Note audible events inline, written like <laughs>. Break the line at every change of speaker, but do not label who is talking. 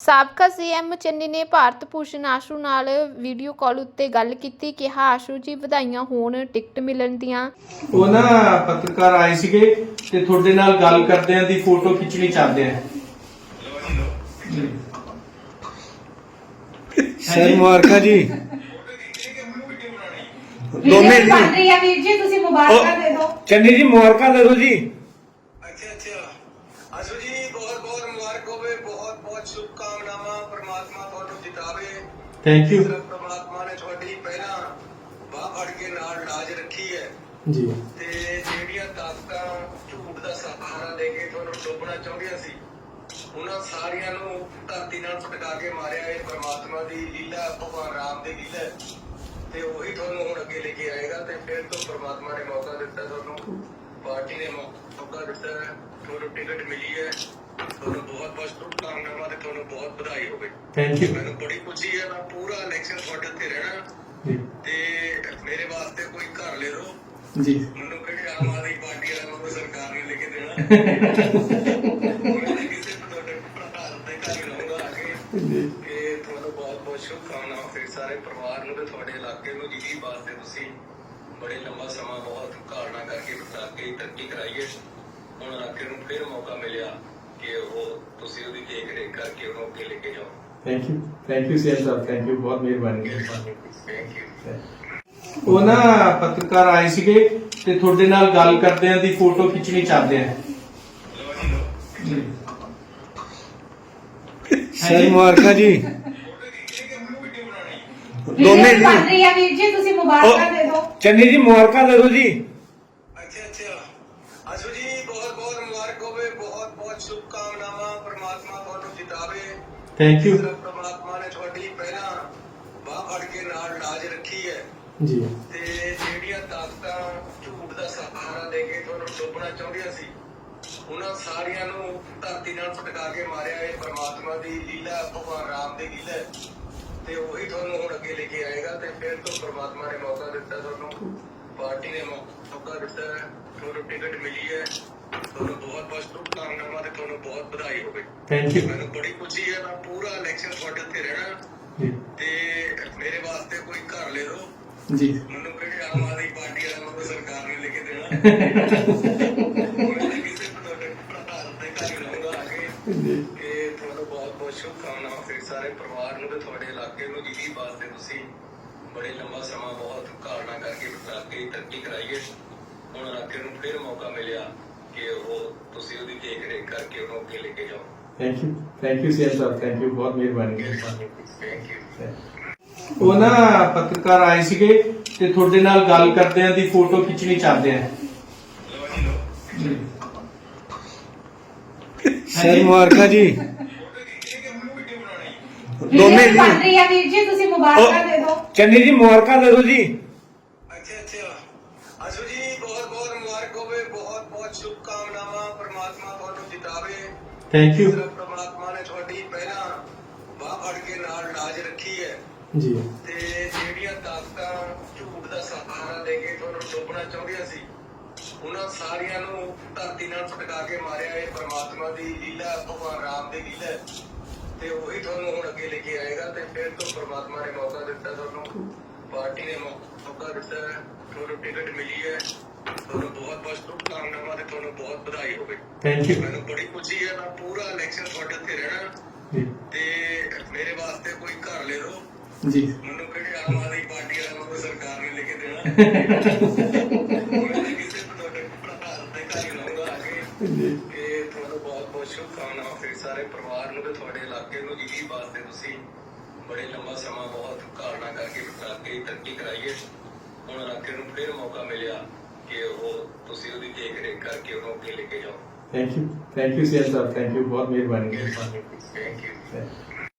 ਸਾਬਕਾ ਸੀਐਮ ਚੰਨੀ ਨੇ ਭਾਰਤ ਭੂਸ਼ਣ ਆਸ਼ੂ ਨਾਲ ਵੀਡੀਓ ਕਾਲ ਉੱਤੇ ਗੱਲ ਕੀਤੀ ਕਿਹਾ ਆਸ਼ੂ ਜੀ ਵਧਾਈਆਂ ਹੋਣ ਟਿਕਟ ਮਿਲਣ ਦੀਆਂ।
ਉਹ ਨਾ ਪੱਤਰਕਾਰ ਆਏ ਸੀਗੇ ਤੇ ਤੁਹਾਡੇ ਨਾਲ ਗੱਲ ਕਰਦਿਆਂ ਦੀ ਫੋਟੋ ਖਿੱਚਣੀ ਚਾਹਦੇ ਆ।
ਸਰ ਮੁਬਾਰਕਾਂ ਜੀ। ਦੋਨੇ
ਬਣ
ਜੀ
ਰਹੀ ਆ ਵੀਰ ਜੀ ਤੁਸੀਂ ਮੁਬਾਰਕਾਂ ਦੇ ਦਿਓ।
ਚੰਨੀ ਜੀ ਮੁਬਾਰਕਾਂ ਦੇ ਦਿਓ ਜੀ।
ਅੱਛਾ ਅੱਛਾ। ਅਸੂ ਜੀ ਬਹੁਤ ਬਹੁਤ ਹੋਵੇ ਬਹੁਤ ਬਹੁਤ ਸ਼ੁਭਕਾਮਨਾਵਾਂ ਪ੍ਰਮਾਤਮਾ ਤੁਹਾਨੂੰ ਜਿਤਾਵੇ
ਥੈਂਕ ਯੂ
ਪ੍ਰਮਾਤਮਾ ਨੇ ਤੁਹਾਡੀ ਪਹਿਲਾਂ ਬਾਹ ਫੜ ਕੇ ਨਾਲ ਲਾਜ ਰੱਖੀ ਹੈ।
ਜੀ।
ਤੇ ਜਿਹੜੀਆਂ ਤਾਕਤਾਂ ਝੂਠ ਦਾ ਸਹਾਰਾ ਦੇ ਕੇ ਤੁਹਾਨੂੰ ਡੋਬਣਾ ਚਾਹੁੰਦੀਆਂ ਸੀ ਉਹਨਾਂ ਸਾਰੀਆਂ ਨੂੰ ਧਰਤੀ ਨਾਲ ਪਟਕਾ ਕੇ ਮਾਰਿਆ ਇਹ ਪ੍ਰਮਾਤਮਾ ਦੀ ਲੀਲਾ ਭਗਵਾਨ ਰਾਮ ਦੀ ਲੀਲਾ ਹੈ। ਤੇ ਉਹੀ ਤੁਹਾਨੂੰ ਹੁਣ ਅੱਗੇ ਲੈ ਕੇ ਆਏਗਾ ਤੇ ਫਿਰ ਤੋਂ ਪ੍ਰਮਾਤਮਾ ਨੇ ਮੌਕਾ ਦਿੱਤਾ ਤੁਹਾਨੂੰ ਪਾਰਟੀ ਨੇ ਮੌਕਾ ਦਿੱਤਾ ਤੁਹਾਨੂੰ ਟਿਕਟ ਮਿਲੀ ਹੈ। ਤੁਹਾਨੂੰ ਬਹੁਤ ਬਹੁਤ ਤੇ ਤੁਹਾਨੂੰ ਬਹੁਤ ਵਧਾਈ ਹੋਵੇ।
ਥੈਂਕ ਯੂ
ਮੈਨੂੰ ਬੜੀ ਖੁਸ਼ੀ ਹੈ ਮੈਂ ਪੂਰਾ ਇਲੈਕਸ਼ਨ ਤੁਹਾਡੇ ਤੇ ਰਹਿਣਾ।
ਜੀ।
ਤੇ ਮੇਰੇ ਵਾਸਤੇ ਕੋਈ ਘਰ ਲੈ ਲਓ।
ਜੀ।
ਮੈਨੂੰ ਕਿਹੜੀ ਆਮ ਆਦਮੀ ਪਾਰਟੀ ਵਾਲਾ ਮੈਨੂੰ ਸਰਕਾਰ ਨੇ ਲੈ ਕੇ ਦੇਣਾ। <laughs> ਮੈਂ ਕਿਸੇ ਤੁਹਾਡੇ ਪ੍ਰਧਾਨ ਦੇ ਘਰ ਹੀ ਰਹੂੰਗਾ ਕੇ
ਜੀ।
ਤੇ ਤੁਹਾਨੂੰ ਬਹੁਤ ਬਹੁਤ ਸ਼ੁਭਕਾਮਨਾਵਾਂ ਫਿਰ ਸਾਰੇ ਪਰਿਵਾਰ ਨੂੰ ਤੇ ਤੁਹਾਡੇ ਇਲਾਕੇ ਨੂੰ। ਜਿਹਦੀ ਵਾਸਤੇ ਤੁਸੀਂ ਬੜੇ ਲੰਬਾ ਸਮਾਂ ਬਹੁਤ ਘਾਲਣਾ ਕਰਕੇ ਬਤਾ ਕੇ ਤਰੱਕੀ ਕਰਾਈਏ ਹੁਣ ਇਲਾਕੇ ਨੂੰ ਫਿਰ ਮੌਕਾ ਮਿਲਿਆ। ਕਿ ਉਹ ਤੁਸੀਂ ਉਹਦੀ ਦੇਖ ਰੇਖ ਕਰਕੇ ਉਹਨੂੰ ਅੱਗੇ ਲੈ ਕੇ ਜਾਓ।
Thank you thank you CM Sahib thank you ਬਹੁਤ ਮਿਹਰਬਾਨੀ।
ਥੈਂਕ ਯੂ
ਉਹ ਨਾ ਪੱਤਰਕਾਰ ਆਏ ਸੀਗੇ ਤੇ ਤੁਹਾਡੇ ਨਾਲ ਗੱਲ ਕਰਦਿਆਂ ਦੀ ਫੋਟੋ ਖਿੱਚਣੀ ਚਾਹਦੇ ਆ। ਜੀ
ਸਰ ਮੁਬਾਰਕਾਂ ਜੀ। ਦੋਨੇ
ਬਣ
ਜੀ।
ਰਹੀ ਆ ਵੀਰ ਜੀ ਤੁਸੀਂ ਮੁਬਾਰਕਾਂ ਦੇ ਦਿਓ।
ਚੰਨੀ ਜੀ ਮੁਬਾਰਕਾਂ ਦੇ ਦਿਓ ਜੀ।
ਅੱਛਾ ਅੱਛਾ। ਅਸੂ ਜੀ ਬਹੁਤ ਬਹੁਤ ਮੁਬਾਰਕ ਹੋਵੇ ਬਹੁਤ ਬਹੁਤ ਸ਼ੁਭਕਾਮਨਾਵਾਂ ਪ੍ਰਮਾਤਮਾ ਤੁਹਾਨੂੰ ਜਿਤਾਵੇ।
ਥੈਂਕ ਯੂ
ਪ੍ਰਮਾਤਮਾ ਨੇ ਤੁਹਾਡੀ ਪਹਿਲਾਂ ਬਾਹ ਫੜ ਕੇ ਨਾਲ ਲਾਜ ਰੱਖੀ ਹੈ।
ਜੀ।
ਤੇ ਜਿਹੜੀਆਂ ਤਾਕਤਾਂ ਝੂਠ ਦਾ ਸਹਾਰਾ ਦੇ ਕੇ ਤੁਹਾਨੂੰ ਡੋਬਣਾ ਚਾਹੁੰਦੀਆਂ ਸੀ ਉਹਨਾਂ ਸਾਰੀਆਂ ਨੂੰ ਧਰਤੀ ਨਾਲ ਪਟਕਾ ਕੇ ਮਾਰਿਆ ਇਹ ਪ੍ਰਮਾਤਮਾ ਦੀ ਲੀਲਾ ਭਗਵਾਨ ਰਾਮ ਦੀ ਲੀਲਾ। ਤੇ ਉਹੀ ਤੁਹਾਨੂੰ ਹੁਣ ਅੱਗੇ ਲੈ ਕੇ ਆਏਗਾ ਤੇ ਫਿਰ ਤੋਂ ਪ੍ਰਮਾਤਮਾ ਨੇ ਮੌਕਾ ਦਿੱਤਾ ਤੁਹਾਨੂੰ। ਪਾਰਟੀ ਨੇ ਮੌਕਾ ਦਿੱਤਾ ਹੈ ਤੁਹਾਨੂੰ ਟਿਕਟ ਮਿਲੀ ਹੈ। ਤੁਹਾਨੂੰ ਬਹੁਤ ਬਹੁਤ ਸ਼ੁਭਕਾਮਨਾਵਾਂ ਤੇ ਤੁਹਾਨੂੰ ਬਹੁਤ ਵਧਾਈ ਹੋਵੇ।
ਥੈਂਕ ਯੂ
ਮੈਨੂੰ ਬੜੀ ਖੁਸ਼ੀ ਹੈ ਮੈਂ ਪੂਰਾ ਇਲੈਕਸ਼ਨ ਤੁਹਾਡੇ ਤੇ ਰਹਿਣਾ। ਤੇ ਮੇਰੇ ਵਾਸਤੇ ਕੋਈ ਘਰ ਲੈ ਲਓ।
ਜੀ।
ਮੈਨੂੰ ਕਿਹੜੀ ਆਮ ਆਦਮੀ ਪਾਰਟੀ ਵਾਲਾ ਮੈਨੂੰ ਸਰਕਾਰ ਨੇ ਲੈ ਕੇ ਦੇਣਾ। <laughs> ਮੈਂ ਕਿਸੇ ਤੋਂ ਤੁਹਾਡੇ ਪ੍ਰਧਾਨ ਦੇ ਘਰ ਹੀ ਰਹੂੰਗਾ ਆ ਕੇ।
ਜੀ।
ਤੇ ਤੁਹਾਨੂੰ ਬਹੁਤ ਬਹੁਤ ਸ਼ੁਭਕਾਮਨਾਵਾਂ ਫਿਰ ਸਾਰੇ ਪਰਿਵਾਰ ਨੂੰ ਤੇ ਤੁਹਾਡੇ ਇਲਾਕੇ ਨੂੰ। ਜਿਹਦੀ ਵਾਸਤੇ ਤੁਸੀਂ ਬੜੇ ਲੰਬਾ ਸਮਾਂ ਬਹੁਤ ਬਤਾ ਕੇ ਤਰੱਕੀ ਕਰਾਈਏ। ਹੁਣ ਇਲਾਕੇ ਨੂੰ ਫਿਰ ਮੌਕਾ ਮਿਲਿਆ ਕਿ ਉਹ ਤੁਸੀਂ ਉਹਦੀ ਦੇਖ ਰੇਖ ਕਰਕੇ ਉਹਨੂੰ ਅੱਗੇ ਲੈ ਕੇ ਜਾਓ।
Thank you thank you CM Sahib thank you ਬਹੁਤ ਮਿਹਰਬਾਨੀ।
ਥੈਂਕ ਯੂ
ਉਹ ਨਾ ਪੱਤਰਕਾਰ ਆਏ ਸੀਗੇ ਤੇ ਤੁਹਾਡੇ ਨਾਲ ਗੱਲ ਕਰਦਿਆਂ ਦੀ ਫੋਟੋ ਖਿੱਚਣੀ ਚਾਹਦੇ ਆ।
ਸਰ ਮੁਬਾਰਕਾਂ ਜੀ। ਦੋਨੇ ਜੀ।
ਬਣ ਰਹੀ ਆ ਵੀਰ ਜੀ ਤੁਸੀਂ ਮੁਬਾਰਕਾਂ ਦੇ ਦਿਓ।
ਚੰਨੀ ਜੀ ਮੁਬਾਰਕਾਂ ਦੇ ਦਿਓ ਜੀ।
ਮੁਬਾਰਕ ਹੋਵੇ ਬਹੁਤ ਬਹੁਤ ਸ਼ੁਭਕਾਮਨਾਵਾਂ ਪ੍ਰਮਾਤਮਾ ਤੁਹਾਨੂੰ ਜਿਤਾਵੇ
ਥੈਂਕ ਯੂ
ਪ੍ਰਮਾਤਮਾ ਨੇ ਤੁਹਾਡੀ ਪਹਿਲਾਂ ਬਾਹ ਫੜ ਕੇ ਨਾਲ ਲਾਜ ਰੱਖੀ ਹੈ।
ਜੀ।
ਤੇ ਜਿਹੜੀਆਂ ਤਾਕਤਾਂ ਝੂਠ ਦਾ ਸਹਾਰਾ ਦੇ ਕੇ ਤੁਹਾਨੂੰ ਡੋਬਣਾ ਚਾਹੁੰਦੀਆਂ ਸੀ ਉਹਨਾਂ ਸਾਰੀਆਂ ਨੂੰ ਧਰਤੀ ਨਾਲ ਪਟਕਾ ਕੇ ਮਾਰਿਆ ਇਹ ਪ੍ਰਮਾਤਮਾ ਦੀ ਲੀਲਾ ਭਗਵਾਨ ਰਾਮ ਦੀ ਲੀਲਾ। ਤੇ ਉਹੀ ਤੁਹਾਨੂੰ ਹੁਣ ਅੱਗੇ ਲੈ ਕੇ ਆਏਗਾ ਤੇ ਫਿਰ ਤੋਂ ਪ੍ਰਮਾਤਮਾ ਨੇ ਮੌਕਾ ਦਿੱਤਾ ਤੁਹਾਨੂੰ ਪਾਰਟੀ ਨੇ ਮੌਕਾ ਦਿੱਤਾ ਤੁਹਾਨੂੰ ਟਿਕਟ ਮਿਲੀ ਹੈ। ਤੁਹਾਨੂੰ ਬਹੁਤ ਬਹੁਤ ਸ਼ੁਭਕਾਮਨਾਵਾਂ ਤੇ ਤੁਹਾਨੂੰ ਬਹੁਤ ਵਧਾਈ ਹੋਵੇ।
ਥੈਂਕ ਯੂ
ਮੈਨੂੰ ਬੜੀ ਖੁਸ਼ੀ ਹੈ ਮੈਂ ਪੂਰਾ ਇਲੈਕਸ਼ਨ ਤੁਹਾਡੇ ਤੇ ਰਹਿਣਾ।
ਜੀ।
ਤੇ ਮੇਰੇ ਵਾਸਤੇ ਕੋਈ ਘਰ ਲੈ ਲਓ।
ਜੀ।
ਮੈਨੂੰ ਕਿਹੜੀ ਆਮ ਆਦਮੀ ਪਾਰਟੀ ਵਾਲਾ ਮੈਨੂੰ ਸਰਕਾਰ ਨੇ ਲੈ ਕੇ ਦੇਣਾ। <laughs> ਮੈਂ ਕਿਸੇ ਤੁਹਾਡੇ ਪ੍ਰਧਾਨ ਦੇ ਘਰ ਹੀ ਰਹੂੰਗਾ ਕੇ
ਜੀ।
ਤੇ ਤੁਹਾਨੂੰ ਬਹੁਤ ਬਹੁਤ ਸ਼ੁਭਕਾਮਨਾਵਾਂ ਫਿਰ ਸਾਰੇ ਪਰਿਵਾਰ ਨੂੰ ਤੇ ਤੁਹਾਡੇ ਇਲਾਕੇ ਨੂੰ। ਜਿਹਦੀ ਵਾਸਤੇ ਤੁਸੀਂ ਬੜੇ ਲੰਬਾ ਸਮਾਂ ਬਹੁਤ ਘਾਲਣਾ ਕਰਕੇ ਬਤਾ ਕੇ ਤਰੱਕੀ ਕਰਾਈਏ। ਹੁਣ ਇਲਾਕੇ ਨੂੰ ਫਿਰ ਮੌਕਾ ਮਿਲਿਆ। ਕਿ ਉਹ ਤੁਸੀਂ ਉਹਦੀ ਦੇਖ ਰੇਖ ਕਰਕੇ ਉਹਨੂੰ ਅੱਗੇ ਲੈ ਕੇ ਜਾਓ।
Thank you thank you CM Sahib thank you ਬਹੁਤ ਮਿਹਰਬਾਨੀ।
Thank you.